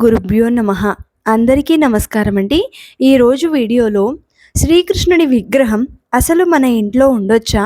గురుభ్యో నమ. అందరికీ నమస్కారం అండి ఈరోజు వీడియోలో శ్రీకృష్ణుడి విగ్రహం అసలు మన ఇంట్లో ఉండొచ్చా?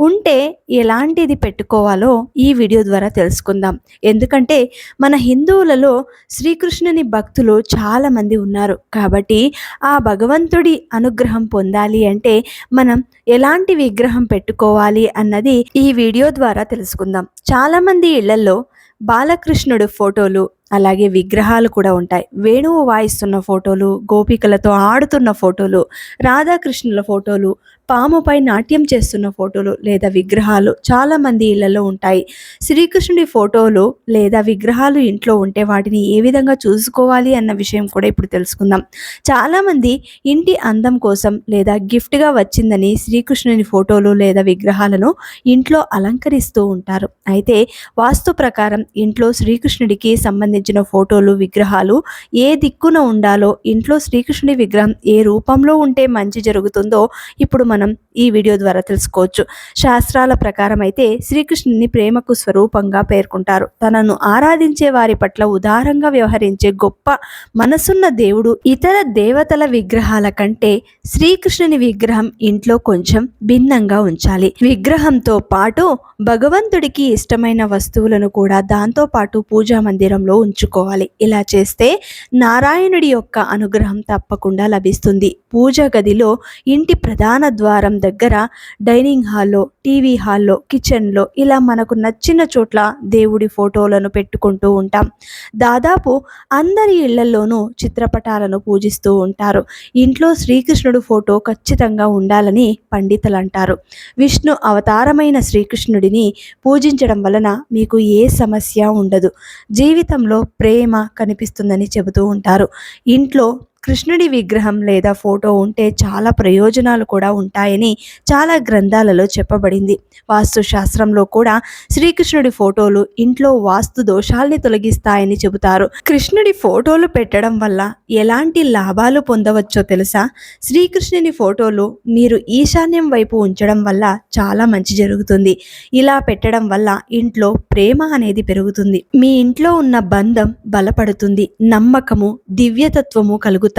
ఉంటే ఎలాంటిది పెట్టుకోవాలో ఈ వీడియో ద్వారా తెలుసుకుందాం. ఎందుకంటే మన హిందువులలో శ్రీకృష్ణుని భక్తులు చాలామంది ఉన్నారు. కాబట్టి ఆ భగవంతుడి అనుగ్రహం పొందాలి అంటే మనం ఎలాంటి విగ్రహం పెట్టుకోవాలి అన్నది ఈ వీడియో ద్వారా తెలుసుకుందాం. చాలామంది ఇళ్ళలో బాలకృష్ణుడు ఫోటోలు అలాగే విగ్రహాలు కూడా ఉంటాయి. వేణువు వాయిస్తున్న ఫోటోలు గోపికలతో ఆడుతున్న ఫోటోలు రాధాకృష్ణుల ఫోటోలు పాముపై నాట్యం చేస్తున్న ఫోటోలు లేదా విగ్రహాలు చాలామంది ఇళ్ళలో ఉంటాయి. శ్రీకృష్ణుడి ఫోటోలు లేదా విగ్రహాలు ఇంట్లో ఉంటే వాటిని ఏ విధంగా చూసుకోవాలి అన్న విషయం కూడా ఇప్పుడు తెలుసుకుందాం. చాలామంది ఇంటి అందం కోసం లేదా గిఫ్ట్గా వచ్చిందని శ్రీకృష్ణుని ఫోటోలు లేదా విగ్రహాలను ఇంట్లో అలంకరిస్తూ ఉంటారు. అయితే వాస్తు ప్రకారం ఇంట్లో శ్రీకృష్ణుడికి సంబంధించిన ఫోటోలు విగ్రహాలు ఏ దిక్కున ఉండాలో ఇంట్లో శ్రీకృష్ణుడి విగ్రహం ఏ రూపంలో ఉంటే మంచి జరుగుతుందో ఇప్పుడు మనం ఈ వీడియో ద్వారా తెలుసుకోవచ్చు. శాస్త్రాల ప్రకారం అయితే శ్రీకృష్ణుని ప్రేమకు స్వరూపంగా పేర్కొంటారు. తనను ఆరాధించే వారి పట్ల ఉదారంగా వ్యవహరించే గొప్ప మనసున్న దేవుడు ఇతర దేవతల విగ్రహాల కంటే శ్రీకృష్ణుని విగ్రహం ఇంట్లో కొంచెం భిన్నంగా ఉంచాలి. విగ్రహంతో పాటు భగవంతుడికి ఇష్టమైన వస్తువులను కూడా దాంతో పాటు పూజా మందిరంలో ఉంచుకోవాలి. ఇలా చేస్తే నారాయణుడి యొక్క అనుగ్రహం తప్పకుండా లభిస్తుంది. పూజ గదిలో ఇంటి ప్రధాన ద్వారం దగ్గర డైనింగ్ హాల్లో టీవీ హాల్లో కిచెన్లో ఇలా మనకు నచ్చిన చోట్ల దేవుడి ఫోటోలను పెట్టుకుంటూ ఉంటాం. దాదాపు అందరి ఇళ్ళలోనూ చిత్రపటాలను పూజిస్తూ ఉంటారు. ఇంట్లో శ్రీకృష్ణుడు ఫోటో ఖచ్చితంగా ఉండాలని పండితులు అంటారు విష్ణు అవతారమైన శ్రీకృష్ణుడిని పూజించడం వలన మీకు ఏ సమస్య ఉండదు. జీవితంలో ప్రేమ కనిపిస్తుందని చెబుతూ ఉంటారు. ఇంట్లో కృష్ణుడి విగ్రహం లేదా ఫోటో ఉంటే చాలా ప్రయోజనాలు కూడా ఉంటాయని చాలా గ్రంథాలలో చెప్పబడింది. వాస్తుశాస్త్రంలో కూడా శ్రీకృష్ణుడి ఫోటోలు ఇంట్లో వాస్తు దోషాల్ని తొలగిస్తాయని చెబుతారు. కృష్ణుడి ఫోటోలు పెట్టడం వల్ల ఎలాంటి లాభాలు పొందవచ్చో తెలుసా? శ్రీకృష్ణుని ఫోటోలు మీరు ఈశాన్యం వైపు ఉంచడం వల్ల చాలా మంచి జరుగుతుంది. ఇలా పెట్టడం వల్ల ఇంట్లో ప్రేమ అనేది పెరుగుతుంది. మీ ఇంట్లో ఉన్న బంధం బలపడుతుంది. నమ్మకము దివ్యతత్వము కలుగుతాయి.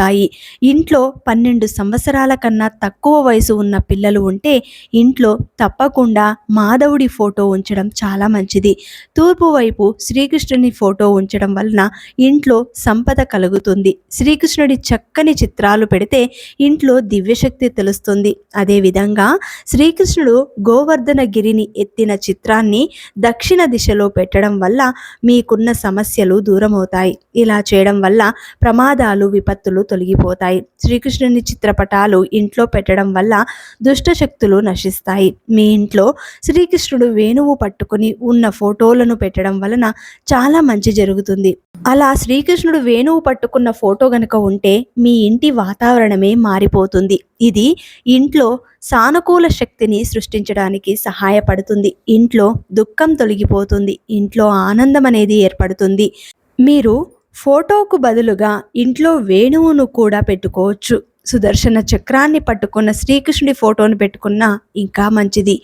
ఇంట్లో పన్నెండు సంవత్సరాల కన్నా తక్కువ వయసు ఉన్న పిల్లలు ఉంటే ఇంట్లో తప్పకుండా మాధవుడి ఫోటో ఉంచడం చాలా మంచిది. తూర్పు వైపు శ్రీకృష్ణుని ఫోటో ఉంచడం వలన ఇంట్లో సంపద కలుగుతుంది. శ్రీకృష్ణుడి చక్కని చిత్రాలు పెడితే ఇంట్లో దివ్యశక్తి తెలుస్తుంది. అదేవిధంగా శ్రీకృష్ణుడు గోవర్ధన గిరిని ఎత్తిన చిత్రాన్ని దక్షిణ దిశలో పెట్టడం వల్ల మీకున్న సమస్యలు దూరమవుతాయి. ఇలా చేయడం వల్ల ప్రమాదాలు విపత్తులు తొలగిపోతాయి. శ్రీకృష్ణుని చిత్రపటాలు ఇంట్లో పెట్టడం వల్ల దుష్ట శక్తులు నశిస్తాయి. మీ ఇంట్లో శ్రీకృష్ణుడు వేణువు పట్టుకుని ఉన్న ఫోటోలను పెట్టడం వలన చాలా మంచి జరుగుతుంది. అలా శ్రీకృష్ణుడు వేణువు పట్టుకున్న ఫోటో గనక ఉంటే మీ ఇంటి వాతావరణమే మారిపోతుంది. ఇది ఇంట్లో సానుకూల శక్తిని సృష్టించడానికి సహాయపడుతుంది. ఇంట్లో దుఃఖం తొలగిపోతుంది. ఇంట్లో ఆనందం అనేది ఏర్పడుతుంది. మీరు ఫోటోకు బదులుగా ఇంట్లో వేణువును కూడా పెట్టుకోవచ్చు. సుదర్శన చక్రాన్ని పట్టుకున్న శ్రీకృష్ణుడి ఫోటోను పెట్టుకున్నా ఇంకా మంచిది.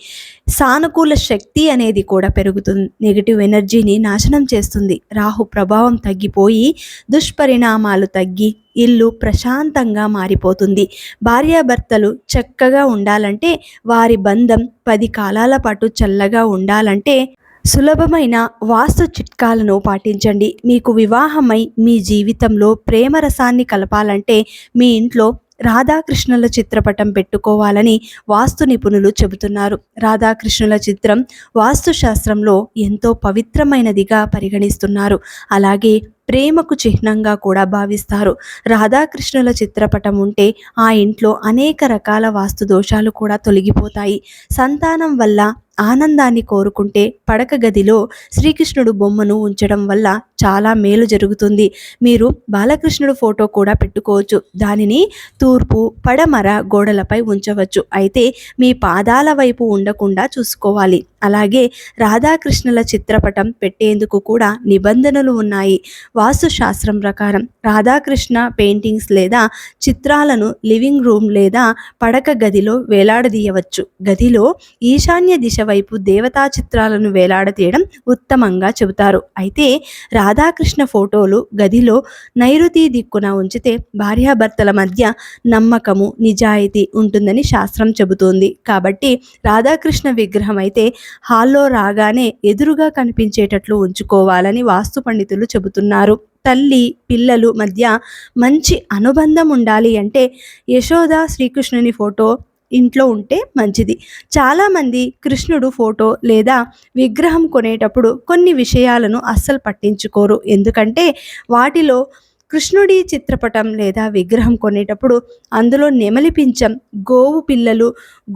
సానుకూల శక్తి అనేది కూడా పెరుగుతుంది. నెగిటివ్ ఎనర్జీని నాశనం చేస్తుంది. రాహు ప్రభావం తగ్గిపోయి దుష్పరిణామాలు తగ్గి ఇల్లు ప్రశాంతంగా మారిపోతుంది. భార్యాభర్తలు చక్కగా ఉండాలంటే వారి బంధం పది కాలాల పాటు చల్లగా ఉండాలంటే సులభమైన వాస్తు చిట్కాలను పాటించండి. మీకు వివాహమై మీ జీవితంలో ప్రేమరసాన్ని కలపాలంటే మీ ఇంట్లో రాధాకృష్ణుల చిత్రపటం పెట్టుకోవాలని వాస్తు నిపుణులు చెబుతున్నారు. రాధాకృష్ణుల చిత్రం వాస్తు శాస్త్రంలో ఎంతో పవిత్రమైనదిగా పరిగణిస్తున్నారు. అలాగే ప్రేమకు చిహ్నంగా కూడా భావిస్తారు. రాధాకృష్ణుల చిత్రపటం ఉంటే ఆ ఇంట్లో అనేక రకాల వాస్తు దోషాలు కూడా తొలగిపోతాయి. సంతానం వల్ల ఆనందాన్ని కోరుకుంటే పడక గదిలో శ్రీకృష్ణుడు బొమ్మను ఉంచడం వల్ల చాలా మేలు జరుగుతుంది. మీరు బాలకృష్ణుడు ఫోటో కూడా పెట్టుకోవచ్చు. దానిని తూర్పు పడమర గోడలపై ఉంచవచ్చు. అయితే మీ పాదాల వైపు ఉండకుండా చూసుకోవాలి. అలాగే రాధాకృష్ణుల చిత్రపటం పెట్టేందుకు కూడా నిబంధనలు ఉన్నాయి. వాస్తుశాస్త్రం ప్రకారం రాధాకృష్ణ పెయింటింగ్స్ లేదా చిత్రాలను లివింగ్ రూమ్ లేదా పడక గదిలో వేలాడదీయవచ్చు. గదిలో ఈశాన్య దిశ వైపు దేవతా చిత్రాలను వేలాడదీయడం ఉత్తమంగా చెబుతారు. అయితే రాధాకృష్ణ ఫోటోలు గదిలో నైరుతి దిక్కున ఉంచితే భార్యాభర్తల మధ్య నమ్మకము నిజాయితీ ఉంటుందని శాస్త్రం చెబుతోంది. కాబట్టి రాధాకృష్ణ విగ్రహం అయితే హాల్లో రాగానే ఎదురుగా కనిపించేటట్లు ఉంచుకోవాలని వాస్తు పండితులు చెబుతున్నారు. తల్లి పిల్లలు మధ్య మంచి అనుబంధం ఉండాలి అంటే యశోద శ్రీకృష్ణుని ఫోటో ఇంట్లో ఉంటే మంచిది. చాలామంది కృష్ణుడు ఫోటో లేదా విగ్రహం కొనేటప్పుడు కొన్ని విషయాలను అస్సలు పట్టించుకోరు. ఎందుకంటే వాటిలో కృష్ణుడి చిత్రపటం లేదా విగ్రహం కొనేటప్పుడు అందులో నెమలి పించం గోవు పిల్లలు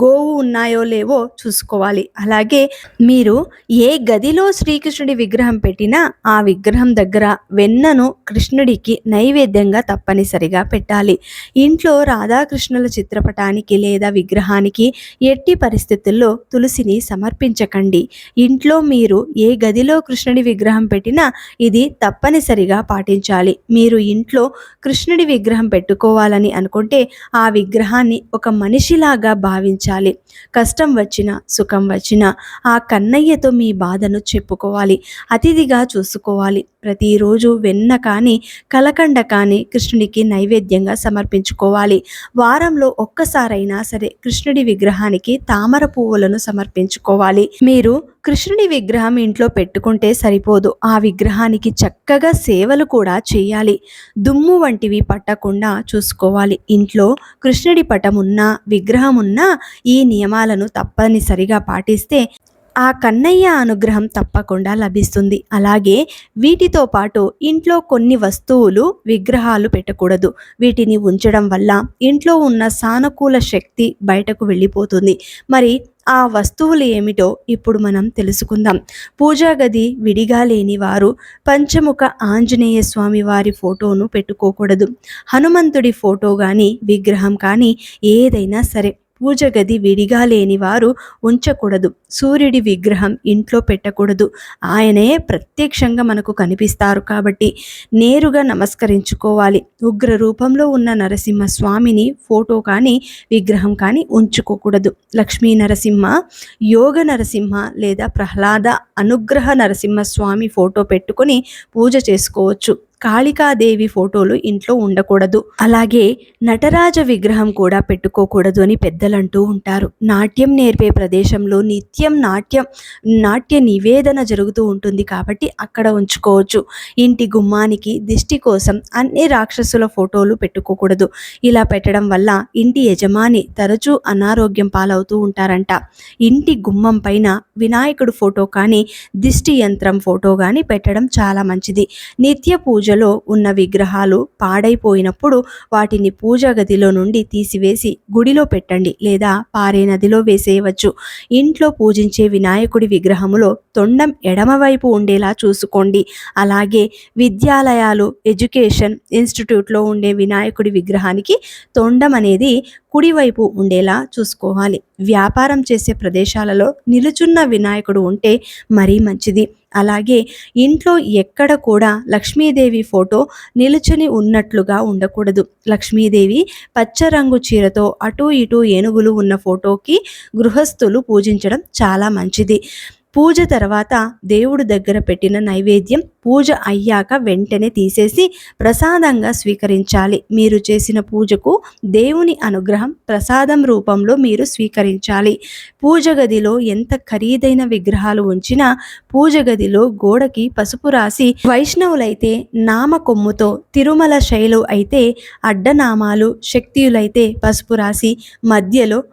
గోవు ఉన్నాయో లేవో చూసుకోవాలి. అలాగే మీరు ఏ గదిలో శ్రీకృష్ణుడి విగ్రహం పెట్టినా ఆ విగ్రహం దగ్గర వెన్నను కృష్ణుడికి నైవేద్యంగా తప్పనిసరిగా పెట్టాలి. ఇంట్లో రాధాకృష్ణుల చిత్రపటానికి లేదా విగ్రహానికి ఎట్టి పరిస్థితుల్లో తులసిని సమర్పించకండి. ఇంట్లో మీరు ఏ గదిలో కృష్ణుడి విగ్రహం పెట్టినా ఇది తప్పనిసరిగా పాటించాలి. మీరు ఇంట్లో కృష్ణుడి విగ్రహం పెట్టుకోవాలని అనుకుంటే ఆ విగ్రహాన్ని ఒక మనిషిలాగా భావించాలి. కష్టం వచ్చినా సుఖం వచ్చినా ఆ కన్నయ్యతో మీ బాధను చెప్పుకోవాలి అతిథిగా చూసుకోవాలి. ప్రతిరోజు వెన్న కానీ కలకండ కానీ కృష్ణుడికి నైవేద్యంగా సమర్పించుకోవాలి. వారంలో ఒక్కసారైనా సరే కృష్ణుడి విగ్రహానికి తామర పువ్వులను సమర్పించుకోవాలి. మీరు కృష్ణుడి విగ్రహం ఇంట్లో పెట్టుకుంటే సరిపోదు. ఆ విగ్రహానికి చక్కగా సేవలు కూడా చేయాలి. దుమ్ము వంటివి పట్టకుండా చూసుకోవాలి. ఇంట్లో కృష్ణుడి పటం ఉన్నా విగ్రహం ఉన్నా ఈ నియమాలను తప్పనిసరిగా పాటిస్తే ఆ కన్నయ్య అనుగ్రహం తప్పకుండా లభిస్తుంది. అలాగే వీటితో పాటు ఇంట్లో కొన్ని వస్తువులు విగ్రహాలు పెట్టకూడదు. వీటిని ఉంచడం వల్ల ఇంట్లో ఉన్న సానుకూల శక్తి బయటకు వెళ్ళిపోతుంది. మరి ఆ వస్తువులు ఏమిటో ఇప్పుడు మనం తెలుసుకుందాం. పూజా గది విడిగా లేని వారు పంచముఖ ఆంజనేయ స్వామి వారి ఫోటోను పెట్టుకోకూడదు. హనుమంతుడి ఫోటో కానీ విగ్రహం కానీ ఏదైనా సరే పూజ గది విడిగా లేని వారు ఉంచకూడదు. సూర్యుడి విగ్రహం ఇంట్లో పెట్టకూడదు. ఆయనే ప్రత్యక్షంగా మనకు కనిపిస్తారు కాబట్టి నేరుగా నమస్కరించుకోవాలి. ఉగ్ర రూపంలో ఉన్న నరసింహ స్వామిని ఫోటో కానీ విగ్రహం కానీ ఉంచుకోకూడదు. లక్ష్మీ నరసింహ యోగ నరసింహ లేదా ప్రహ్లాద అనుగ్రహ నరసింహ స్వామి ఫోటో పెట్టుకొని పూజ చేసుకోవచ్చు. కాళికాదేవి ఫోటోలు ఇంట్లో ఉండకూడదు. అలాగే నటరాజ విగ్రహం కూడా పెట్టుకోకూడదు అని పెద్దలు అంటూ ఉంటారు. నాట్యం నేర్పే ప్రదేశంలో నిత్యం నాట్యం నాట్య నివేదన జరుగుతూ ఉంటుంది కాబట్టి అక్కడ ఉంచుకోవచ్చు. ఇంటి గుమ్మానికి దిష్టి కోసం అన్ని రాక్షసుల ఫోటోలు పెట్టుకోకూడదు. ఇలా పెట్టడం వల్ల ఇంటి యజమాని తరచూ అనారోగ్యం పాలవుతూ ఉంటారంట. ఇంటి గుమ్మం పైన వినాయకుడు ఫోటో కానీ దిష్టి యంత్రం ఫోటో కానీ పెట్టడం చాలా మంచిది. నిత్య పూజ పూజలో ఉన్న విగ్రహాలు పాడైపోయినప్పుడు వాటిని పూజా గదిలో నుండి తీసివేసి గుడిలో పెట్టండి లేదా పారే నదిలో వేసేయవచ్చు. ఇంట్లో పూజించే వినాయకుడి విగ్రహములో తొండం ఎడమవైపు ఉండేలా చూసుకోండి. అలాగే విద్యాలయాలు ఎడ్యుకేషన్ ఇన్స్టిట్యూట్లో ఉండే వినాయకుడి విగ్రహానికి తొండం అనేది కుడివైపు ఉండేలా చూసుకోవాలి. వ్యాపారం చేసే ప్రదేశాలలో నిలుచున్న వినాయకుడు ఉంటే మరీ మంచిది. అలాగే ఇంట్లో ఎక్కడ కూడా లక్ష్మీదేవి ఫోటో నిలుచుని ఉన్నట్లుగా ఉండకూడదు. లక్ష్మీదేవి పచ్చ రంగు చీరతో అటు ఇటు ఏనుగులు ఉన్న ఫోటోకి గృహస్థులు పూజించడం చాలా మంచిది. పూజ తర్వాత దేవుడు దగ్గర పెట్టిన నైవేద్యం పూజ అయ్యాక వెంటనే తీసేసి ప్రసాదంగా స్వీకరించాలి. మీరు చేసిన పూజకు దేవుని అనుగ్రహం ప్రసాదం రూపంలో మీరు స్వీకరించాలి. పూజ గదిలో ఎంత ఖరీదైన విగ్రహాలు ఉంచినా పూజ గదిలో గోడకి పసుపు రాసి వైష్ణవులైతే నామ కొమ్ముతో తిరుమల శైలు అయితే అడ్డనామాలు శక్తియులైతే పసుపు రాసి మధ్యలో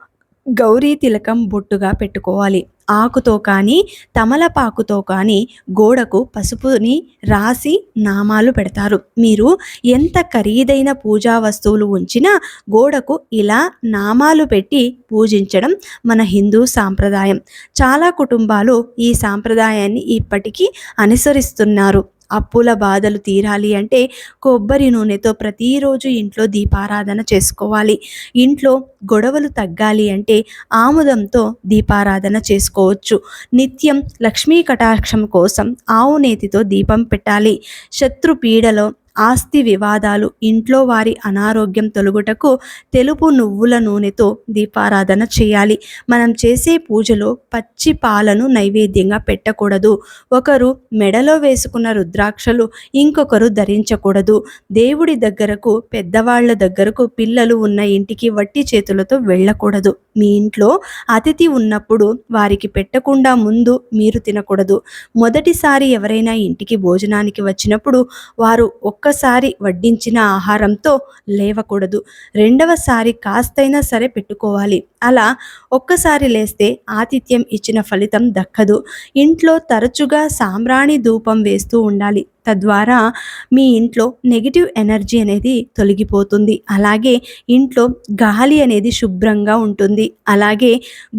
గౌరీ తిలకం బొట్టుగా పెట్టుకోవాలి. ఆకుతో కానీ తమలపాకుతో కానీ గోడకు పసుపుని రాసి నామాలు పెడతారు. మీరు ఎంత ఖరీదైన పూజా వస్తువులు ఉంచినా గోడకు ఇలా నామాలు పెట్టి పూజించడం మన హిందూ సాంప్రదాయం. చాలా కుటుంబాలు ఈ సాంప్రదాయాన్ని ఇప్పటికీ అనుసరిస్తున్నారు. అప్పుల బాధలు తీరాలి అంటే కొబ్బరి నూనెతో ప్రతిరోజు ఇంట్లో దీపారాధన చేసుకోవాలి. ఇంట్లో గొడవలు తగ్గాలి అంటే ఆముదంతో దీపారాధన చేసుకోవచ్చు. నిత్యం లక్ష్మీ కటాక్షం కోసం ఆవు నేతితో దీపం పెట్టాలి. శత్రు పీడలో ఆస్తి వివాదాలు ఇంట్లో వారి అనారోగ్యం తొలగుటకు తెలుపు నువ్వుల నూనెతో దీపారాధన చేయాలి. మనం చేసే పూజలో పచ్చి పాలను నైవేద్యంగా పెట్టకూడదు. ఒకరు మెడలో వేసుకున్న రుద్రాక్షలు ఇంకొకరు ధరించకూడదు. దేవుడి దగ్గరకు పెద్దవాళ్ళ దగ్గరకు పిల్లలు ఉన్న ఇంటికి వట్టి చేతులతో వెళ్ళకూడదు. మీ ఇంట్లో అతిథి ఉన్నప్పుడు వారికి పెట్టకుండా ముందు మీరు తినకూడదు. మొదటిసారి ఎవరైనా ఇంటికి భోజనానికి వచ్చినప్పుడు వారు ఒక్కసారి వడ్డించిన ఆహారంతో లేవకూడదు. రెండవసారి కాస్తైనా సరే పెట్టుకోవాలి. అలా ఒక్కసారి లేస్తే ఆతిథ్యం ఇచ్చిన ఫలితం దక్కదు. ఇంట్లో తరచుగా సాంబ్రాణి ధూపం వేస్తూ ఉండాలి. తద్వారా మీ ఇంట్లో నెగిటివ్ ఎనర్జీ అనేది తొలగిపోతుంది. అలాగే ఇంట్లో గాలి అనేది శుభ్రంగా ఉంటుంది. అలాగే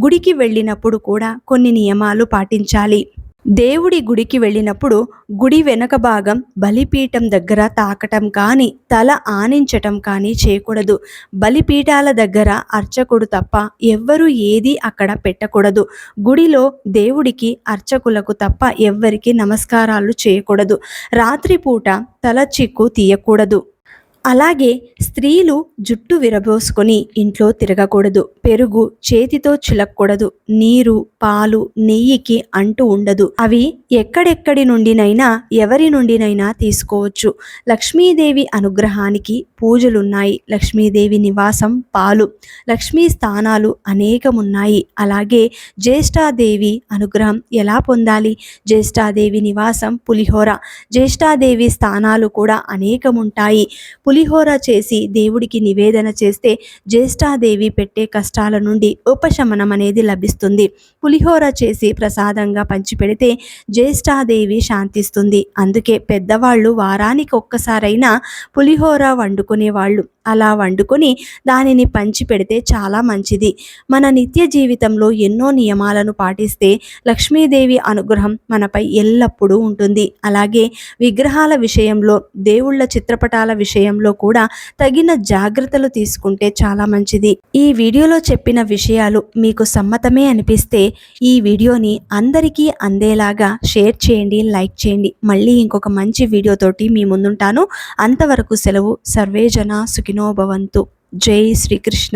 గుడికి వెళ్ళినప్పుడు కూడా కొన్ని నియమాలు పాటించాలి. దేవుడి గుడికి వెళ్ళినప్పుడు గుడి వెనక భాగం బలిపీఠం దగ్గర తాకటం కానీ తల ఆనించటం కానీ చేయకూడదు. బలిపీఠాల దగ్గర అర్చకుడు తప్ప ఎవ్వరూ ఏది అక్కడ పెట్టకూడదు. గుడిలో దేవుడికి అర్చకులకు తప్ప ఎవ్వరికి నమస్కారాలు చేయకూడదు. రాత్రిపూట తల చిక్కు తీయకూడదు. అలాగే స్త్రీలు జుట్టు విరబోసుకొని ఇంట్లో తిరగకూడదు పెరుగు చేతితో చిలక్కూడదు నీరు పాలు నెయ్యికి అంటూ ఉండదు. అవి ఎక్కడెక్కడి నుండినైనా ఎవరి నుండినైనా తీసుకోవచ్చు. లక్ష్మీదేవి అనుగ్రహానికి పూజలున్నాయి. లక్ష్మీదేవి నివాసం పాలు లక్ష్మీ స్థానాలు అనేకమున్నాయి. అలాగే జ్యేష్ఠాదేవి అనుగ్రహం ఎలా పొందాలి? జ్యేష్ఠాదేవి నివాసం పులిహోర. జ్యేష్ఠాదేవి స్థానాలు కూడా అనేకముంటాయి. పులిహోర చేసి దేవుడికి నివేదన చేస్తే జ్యేష్ఠాదేవి పెట్టే కష్టాల నుండి ఉపశమనం అనేది లభిస్తుంది. పులిహోర చేసి ప్రసాదంగా పంచిపెడితే జ్యేష్ఠాదేవి శాంతిస్తుంది. అందుకే పెద్దవాళ్ళు వారానికి ఒక్కసారైనా పులిహోర వండుకునేవాళ్ళు. అలా వండుకొని దానిని పంచి పెడితే చాలా మంచిది. మన నిత్య జీవితంలో ఎన్నో నియమాలను పాటిస్తే లక్ష్మీదేవి అనుగ్రహం మనపై ఎల్లప్పుడూ ఉంటుంది. అలాగే విగ్రహాల విషయంలో దేవుళ్ళ చిత్రపటాల విషయంలో కూడా తగిన జాగ్రత్తలు తీసుకుంటే చాలా మంచిది. ఈ వీడియోలో చెప్పిన విషయాలు మీకు సమ్మతమే అనిపిస్తే ఈ వీడియోని అందరికీ అందేలాగా షేర్ చేయండి లైక్ చేయండి. మళ్ళీ ఇంకొక మంచి వీడియోతోటి మీ ముందుంటాను. అంతవరకు సెలవు. సర్వేజన సుఖినో భవంతు జై శ్రీకృష్ణ.